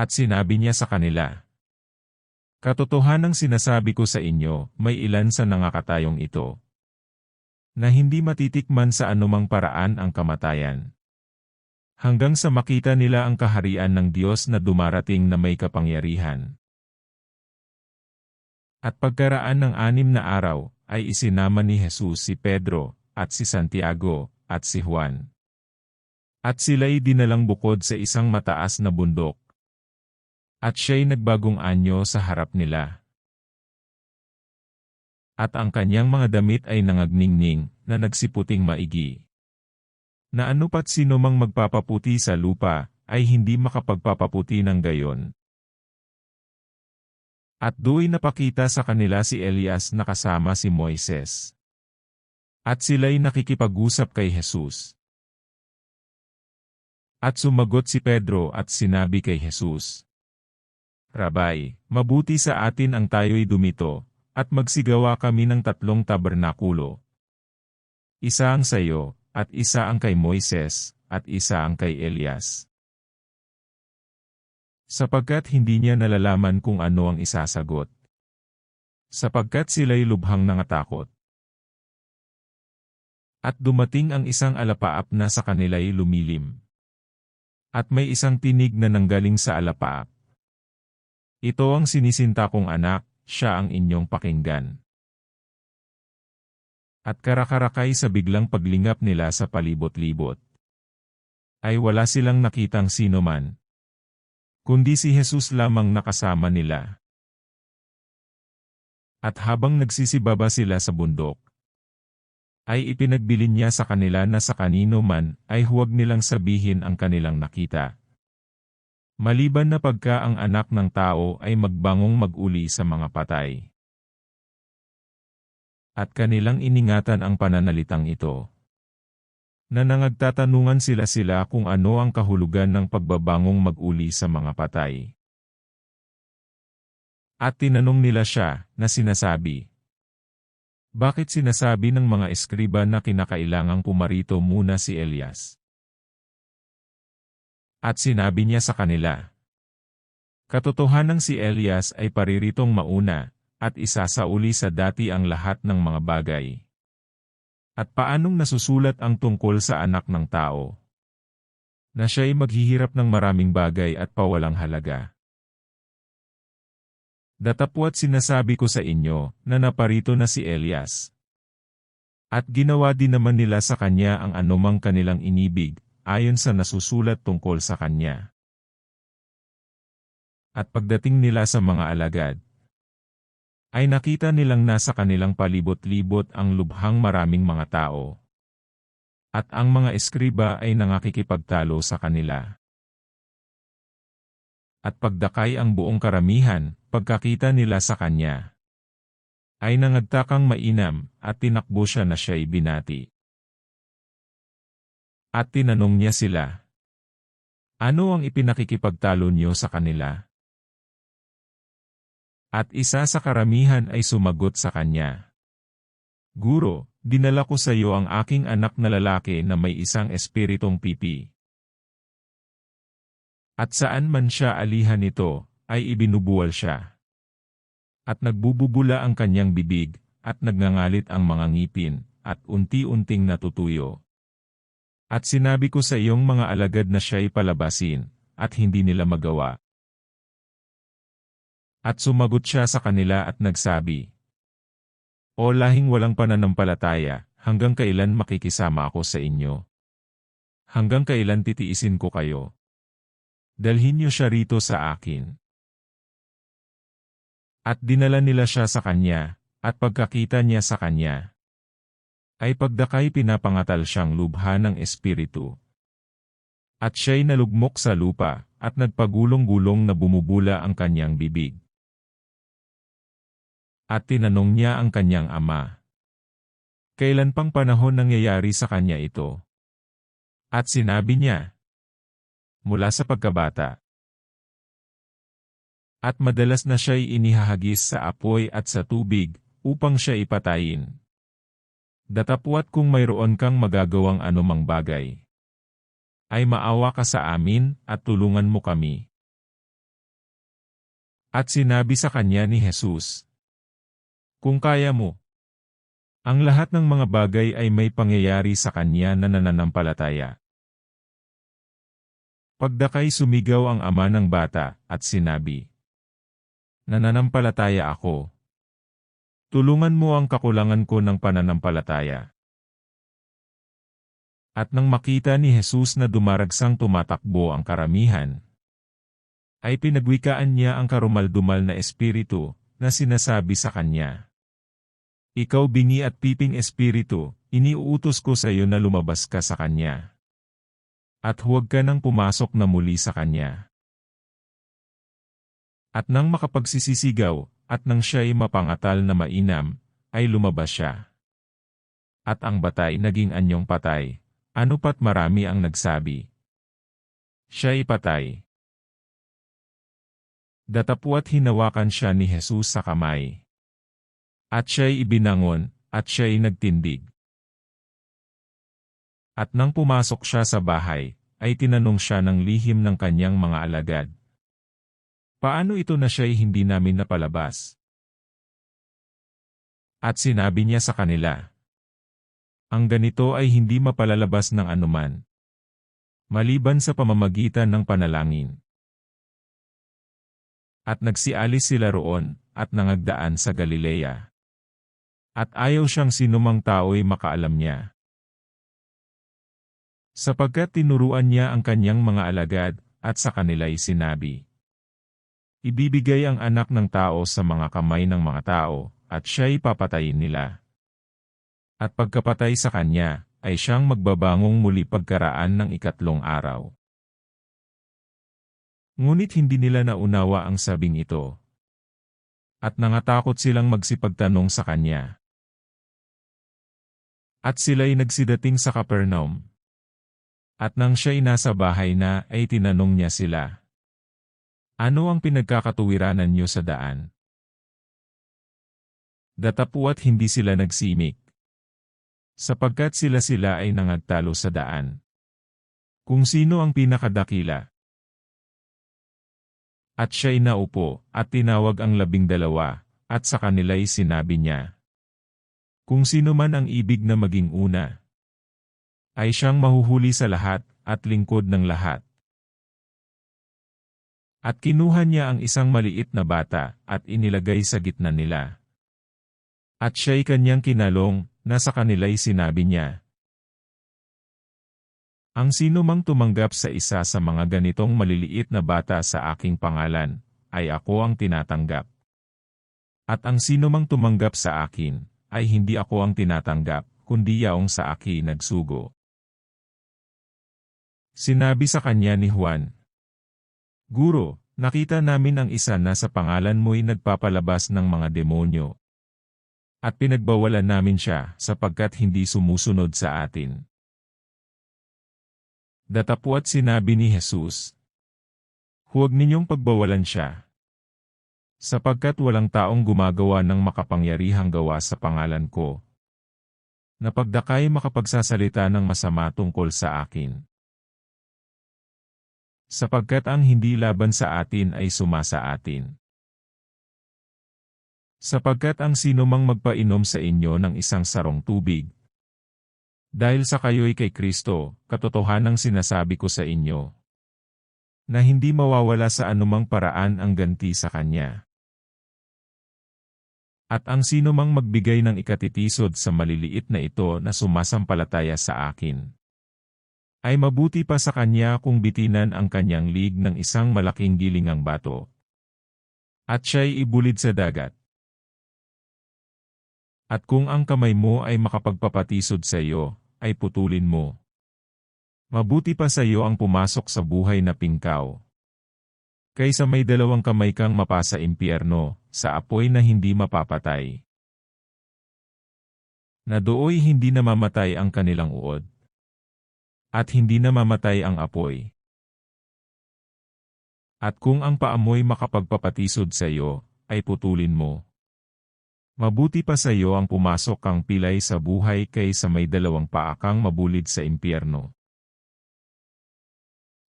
At sinabi niya sa kanila, Katotohanang sinasabi ko sa inyo, may ilan sa nangakatayong ito, na hindi matitikman sa anumang paraan ang kamatayan. Hanggang sa makita nila ang kaharian ng Diyos na dumarating na may kapangyarihan. At pagkaraan ng anim na araw, ay isinama ni Jesus si Pedro, at si Santiago, at si Juan. At sila'y dinalang bukod sa isang mataas na bundok. At siya'y nagbagong anyo sa harap nila. At ang kanyang mga damit ay nangagningning, na nagsiputing maigi. Na anupat sino mang magpapaputi sa lupa, ay hindi makapagpapaputi ng gayon. At do'y napakita sa kanila si Elias na kasama si Moises. At sila'y nakikipag-usap kay Jesus. At sumagot si Pedro at sinabi kay Jesus, Rabay, mabuti sa atin ang tayo'y dumito, at magsigawa kami ng tatlong tabernakulo. Isa ang sayo, at isa ang kay Moises, at isa ang kay Elias. Sapagkat hindi niya nalalaman kung ano ang isasagot. Sapagkat sila'y lubhang nangatakot. At dumating ang isang alapaap na sa kanila'y lumilim. At may isang tinig na nanggaling sa alapaap. Ito ang sinisinta kong anak, siya ang inyong pakinggan. At karakarakay sa biglang paglingap nila sa palibot-libot. Ay wala silang nakitang sino man. Kundi si Jesus lamang nakasama nila. At habang nagsisibaba sila sa bundok, ay ipinagbilin niya sa kanila na sa kanino man ay huwag nilang sabihin ang kanilang nakita. Maliban na pagka ang anak ng tao ay magbangong maguli sa mga patay. At kanilang iningatan ang pananalitang ito. Na nangagtatanungan sila-sila kung ano ang kahulugan ng pagbabangong maguli sa mga patay. At tinanong nila siya, na sinasabi, bakit sinasabi ng mga eskriba na kinakailangang pumarito muna si Elias? At sinabi niya sa kanila, Katotohanang si Elias ay pariritong mauna, at isasauli sa dati ang lahat ng mga bagay. At paanong nasusulat ang tungkol sa anak ng tao? Na siya'y maghihirap ng maraming bagay at pawalang halaga. Datapwat sinasabi ko sa inyo, na naparito na si Elias. At ginawa din naman nila sa kanya ang anumang kanilang inibig, ayon sa nasusulat tungkol sa kanya. At pagdating nila sa mga alagad, ay nakita nilang nasa kanilang palibot-libot ang lubhang maraming mga tao. At ang mga eskriba ay nangakikipagtalo sa kanila. At pagdakay ang buong karamihan, pagkakita nila sa kanya, ay nangagtakang mainam at tinakbo siya na siya'y binati. At tinanong niya sila, Ano ang ipinakikipagtalo niyo sa kanila? At isa sa karamihan ay sumagot sa kanya, Guro, dinala ko sa iyo ang aking anak na lalaki na may isang espiritong pipi. At saan man siya alihan nito, ay ibinubuwal siya. At nagbububula ang kanyang bibig, at nagngangalit ang mga ngipin, at unti-unting natutuyo. At sinabi ko sa iyong mga alagad na siya'y palabasin, at hindi nila magawa. At sumagot siya sa kanila at nagsabi, O lahing walang pananampalataya, hanggang kailan makikisama ako sa inyo? Hanggang kailan titiisin ko kayo? Dalhin niyo siya rito sa akin. At dinala nila siya sa kanya, at pagkakita niya sa kanya, ay pagdakay pinapangatal siyang lubha ng Espiritu. At siya'y nalugmok sa lupa, at nagpagulong-gulong na bumubula ang kanyang bibig. At tinanong niya ang kanyang ama, Kailan pang panahon nangyayari sa kanya ito? At sinabi niya, Mula sa pagkabata, at madalas na siya'y inihahagis sa apoy at sa tubig, upang siya ipatayin. Datapwat kung mayroon kang magagawang anumang bagay. Ay maawa ka sa amin, at tulungan mo kami. At sinabi sa kanya ni Jesus, Kung kaya mo, ang lahat ng mga bagay ay may pangyayari sa kanya na nananampalataya. Pagdakay sumigaw ang ama ng bata at sinabi, Nananampalataya ako. Tulungan mo ang kakulangan ko ng pananampalataya. At nang makita ni Jesus na dumaragsang tumatakbo ang karamihan, ay pinagwikaan niya ang karumaldumal na espiritu na sinasabi sa kanya. Ikaw bingi at piping espiritu, iniuutos ko sa iyo na lumabas ka sa kanya. At huwag ka nang pumasok na muli sa kanya. At nang makapagsisisigaw, at nang siya'y mapangatal na mainam, ay lumabas siya. At ang batay naging anyong patay, ano pat marami ang nagsabi. Siya'y patay. Datapuat hinawakan siya ni Jesus sa kamay. At siya'y ibinangon, at siya'y nagtindig. At nang pumasok siya sa bahay, ay tinanong siya ng lihim ng kanyang mga alagad. Paano ito na siya'y hindi namin napalabas? At sinabi niya sa kanila, Ang ganito ay hindi mapalalabas ng anuman. Maliban sa pamamagitan ng panalangin. At nagsialis sila roon, at nangagdaan sa Galilea. At ayaw siyang sinumang tao'y makaalam niya. Sapagkat tinuruan niya ang kanyang mga alagad, at sa kanila'y sinabi. Ibibigay ang anak ng tao sa mga kamay ng mga tao, at siya'y papatayin nila. At pagkapatay sa kanya, ay siyang magbabangong muli pagkaraan ng ikatlong araw. Ngunit hindi nila naunawa ang sabing ito. At nangatakot silang magsipagtanong sa kanya. At sila'y nagsidating sa Capernaum. At nang siya'y nasa bahay na, ay tinanong niya sila. Ano ang pinagkakatuwiranan niyo sa daan? Datapuat hindi sila nagsimik. Sapagkat sila-sila ay nangagtalo sa daan. Kung sino ang pinakadakila, at siya'y naupo, at tinawag ang labing dalawa, at sa kanila'y sinabi niya. Kung sino man ang ibig na maging una, ay siyang mahuhuli sa lahat, at lingkod ng lahat. At kinuha niya ang isang maliit na bata, at inilagay sa gitna nila. At siya'y kanyang kinalong, na sa kanila'y sinabi niya, ang sino mang tumanggap sa isa sa mga ganitong maliliit na bata sa aking pangalan, ay ako ang tinatanggap. At ang sino mang tumanggap sa akin, ay hindi ako ang tinatanggap, kundi yaong sa akin nagsugo. Sinabi sa kanya ni Juan, Guro, nakita namin ang isa na sa pangalan mo'y nagpapalabas ng mga demonyo. At pinagbawalan namin siya sapagkat hindi sumusunod sa atin. Datapuat sinabi ni Jesus, Huwag ninyong pagbawalan siya. Sapagkat walang taong gumagawa ng makapangyarihang gawa sa pangalan ko. Na pagdakay makapagsasalita ng masama tungkol sa akin. Sapagkat ang hindi laban sa atin ay sumasa atin. Sapagkat ang sinumang magpainom sa inyo ng isang sarong tubig, dahil sa kayo'y kay Kristo, katotohanang sinasabi ko sa inyo, na hindi mawawala sa anumang paraan ang ganti sa Kanya. At ang sino mang magbigay ng ikatitisod sa maliliit na ito na sumasampalataya sa akin, ay mabuti pa sa kanya kung bitinan ang kanyang lig ng isang malaking gilingang bato. At siya'y ibulid sa dagat. At kung ang kamay mo ay makapagpapatisod sa iyo, ay putulin mo. Mabuti pa sa iyo ang pumasok sa buhay na pingkaw. Kaysa may dalawang kamay kang mapasa impyerno, sa apoy na hindi mapapatay. Na dooy hindi namamatay ang kanilang uod. At hindi namamatay ang apoy. At kung ang paamoy makapagpapatisod sa iyo, ay putulin mo. Mabuti pa sa iyo ang pumasok kang pilay sa buhay kaysa may dalawang paakang mabulid sa impyerno.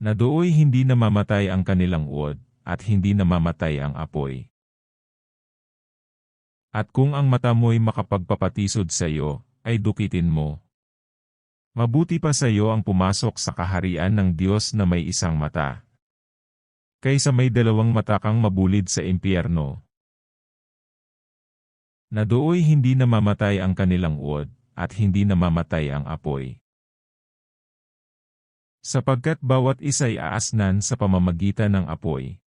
Na dooy hindi namamatay ang kanilang uod, at hindi namamatay ang apoy. At kung ang mata mo'y makapagpapatisod sa iyo, ay dukitin mo. Mabuti pa sa iyo ang pumasok sa kaharian ng Diyos na may isang mata. Kaysa may dalawang mata kang mabulid sa impyerno. Na dooy hindi namamatay ang kanilang uod, at hindi namamatay ang apoy. Sapagkat bawat isa'y aasnan sa pamamagitan ng apoy.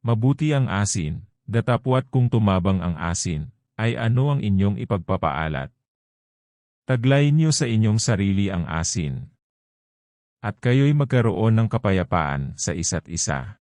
Mabuti ang asin, datapwat kung tumabang ang asin, ay ano ang inyong ipagpapaalat. Taglay niyo sa inyong sarili ang asin. At kayo'y magkaroon ng kapayapaan sa isa't isa.